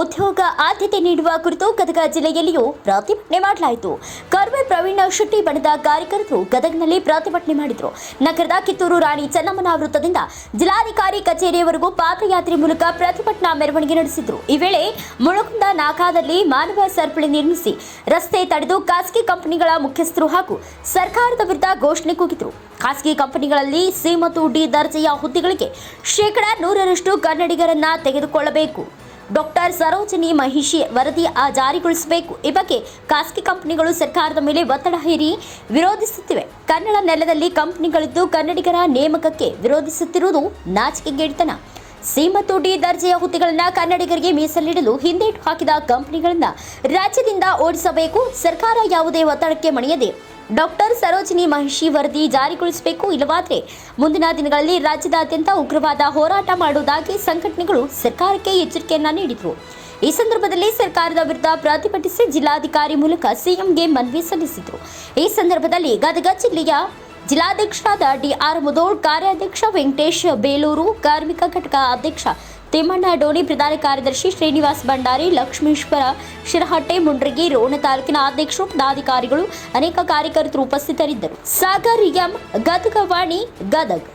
ಉದ್ಯೋಗ ಆದ್ಯತೆ ನೀಡುವ ಕುರಿತು ಗದಗ ಜಿಲ್ಲೆಯಲ್ಲಿಯೂ ಪ್ರತಿಭಟನೆ ಮಾಡಲಾಯಿತು. ಕರ್ವೆ ಪ್ರವೀಣ ಶೆಟ್ಟಿ ಬಣದ ಕಾರ್ಯಕರ್ತರು ಗದಗನಲ್ಲಿ ಪ್ರತಿಭಟನೆ ಮಾಡಿದರು. ನಗರದ ಕಿತ್ತೂರು ರಾಣಿ ಚೆನ್ನಮ್ಮನ ವೃತ್ತದಿಂದ ಜಿಲ್ಲಾಧಿಕಾರಿ ಕಚೇರಿಯವರೆಗೂ ಪಾದಯಾತ್ರೆ ಮೂಲಕ ಪ್ರತಿಭಟನಾ ಮೆರವಣಿಗೆ ನಡೆಸಿದ್ರು. ಈ ವೇಳೆ ಮುಳುಗುಂದ ನಾಕಾದಲ್ಲಿ ಮಾನವ ಸರಪಳಿ ನಿರ್ಮಿಸಿ ರಸ್ತೆ ತಡೆದು ಖಾಸಗಿ ಕಂಪನಿಗಳ ಮುಖ್ಯಸ್ಥರು ಹಾಗೂ ಸರ್ಕಾರದ ವಿರುದ್ಧ ಘೋಷಣೆ ಕೂಗಿದ್ರು. ಖಾಸಗಿ ಕಂಪನಿಗಳಲ್ಲಿ ಸಿ ಮತ್ತು ಡಿ ದರ್ಜೆಯ ಹುದ್ದೆಗಳಿಗೆ ಶೇಕಡಾ ನೂರರಷ್ಟು ಕನ್ನಡಿಗರನ್ನ ತೆಗೆದುಕೊಳ್ಳಬೇಕು. ಡಾಕ್ಟರ್ ಸರೋಜಿನಿ ಮಹಿಷಿ ವರದಿ ಆ ಜಾರಿಗೊಳಿಸಬೇಕು. ಈ ಬಗ್ಗೆ ಖಾಸಗಿ ಕಂಪನಿಗಳು ಸರ್ಕಾರದ ಮೇಲೆ ಒತ್ತಡ ಹೇರಿ ವಿರೋಧಿಸುತ್ತಿವೆ. ಕನ್ನಡ ನೆಲದಲ್ಲಿ ಕಂಪನಿಗಳಿದ್ದು ಕನ್ನಡಿಗರ ನೇಮಕಕ್ಕೆ ವಿರೋಧಿಸುತ್ತಿರುವುದು ನಾಚಿಕೆಗೇಡಿತನ. ಸಿ ಮತ್ತು ಡಿ ದರ್ಜೆಯ ಹುದ್ದೆಗಳನ್ನು ಕನ್ನಡಿಗರಿಗೆ ಮೀಸಲಿಡಲು ಹಿಂದೇಟು ಹಾಕಿದ ಕಂಪನಿಗಳನ್ನ ರಾಜ್ಯದಿಂದ ಓಡಿಸಬೇಕು. ಸರ್ಕಾರ ಯಾವುದೇ ಒತ್ತಡಕ್ಕೆ ಮಣಿಯದೆ ಡಾಕ್ಟರ್ ಸರೋಜಿನಿ ಮಹಿಷಿ ವರದಿ ಜಾರಿಗೊಳಿಸಬೇಕು ಇಲ್ಲವಾದರೆ ಮುಂದಿನ ದಿನಗಳಲ್ಲಿ ರಾಜ್ಯದಾದ್ಯಂತ ಉಗ್ರವಾದ ಹೋರಾಟ ಮಾಡುವುದಾಗಿ ಸಂಘಟನೆಗಳು ಸರ್ಕಾರಕ್ಕೆ ಎಚ್ಚರಿಕೆಯನ್ನ ನೀಡಿದವು ಈ ಸಂದರ್ಭದಲ್ಲಿ ಸರ್ಕಾರದ ವಿರುದ್ಧ ಪ್ರತಿಭಟಿಸಿ ಜಿಲ್ಲಾಧಿಕಾರಿ ಮೂಲಕ ಸಿಎಂಗೆ ಮನವಿ ಸಲ್ಲಿಸಿದರು. ಈ ಸಂದರ್ಭದಲ್ಲಿ ಗದಗ ಜಿಲ್ಲೆಯ ಜಿಲ್ಲಾಧ್ಯಕ್ಷರಾದ ಡಿಆರ್ ಮುದೋಳ್, ಕಾರ್ಯಾಧ್ಯಕ್ಷ ವೆಂಕಟೇಶ್ ಬೇಲೂರು, ಕಾರ್ಮಿಕ ಘಟಕ ಅಧ್ಯಕ್ಷ ತಿಮ್ಮಣ್ಣ ಡೋಣಿ ಪ್ರಧಾನ ಕಾರ್ಯದರ್ಶಿ ಶ್ರೀನಿವಾಸ್ ಭಂಡಾರಿ ಲಕ್ಷ್ಮೀಶ್ವರ ಶಿರಹಟ್ಟೆ ಮುಂಡ್ರಿಗಿ ರೋಣ ತಾಲೂಕಿನ ಅಧ್ಯಕ್ಷರು ಪದಾಧಿಕಾರಿಗಳು ಅನೇಕ ಕಾರ್ಯಕರ್ತರು ಉಪಸ್ಥಿತರಿದ್ದರು ಸಾಗರ್ ಎಂ ಗದಗವಾಣಿ ಗದಗ್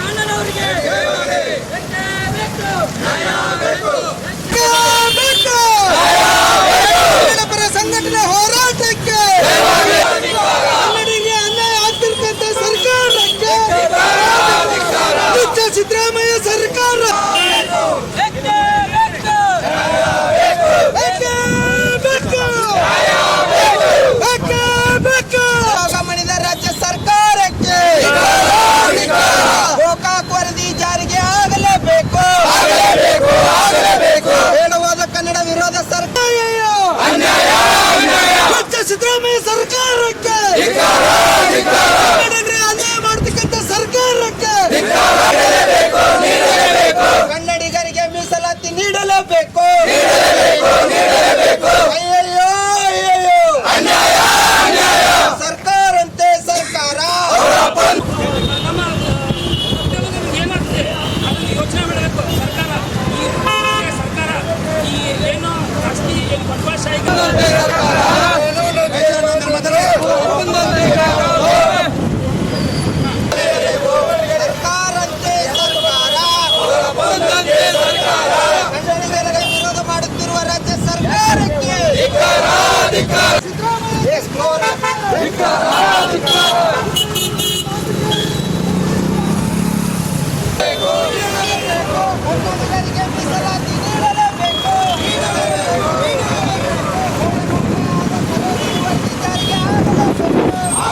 ಅಣ್ಣನವರಿಗೆ ಮೀಸಲಾತಿ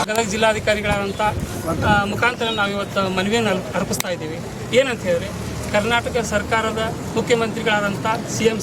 ಗದಗ ಜಿಲ್ಲಾಧಿಕಾರಿಗಳಾದಂಥ ಮುಖಾಂತರ ನಾವು ಇವತ್ತು ಮನವಿಯನ್ನು ಅರ್ಪ- ಅರ್ಪಿಸ್ತಾ ಇದ್ದೀವಿ. ಏನಂತ ಹೇಳಿದ್ರೆ, ಕರ್ನಾಟಕ ಸರ್ಕಾರದ ಮುಖ್ಯಮಂತ್ರಿಗಳಾದಂಥ ಸಿ ಎಂ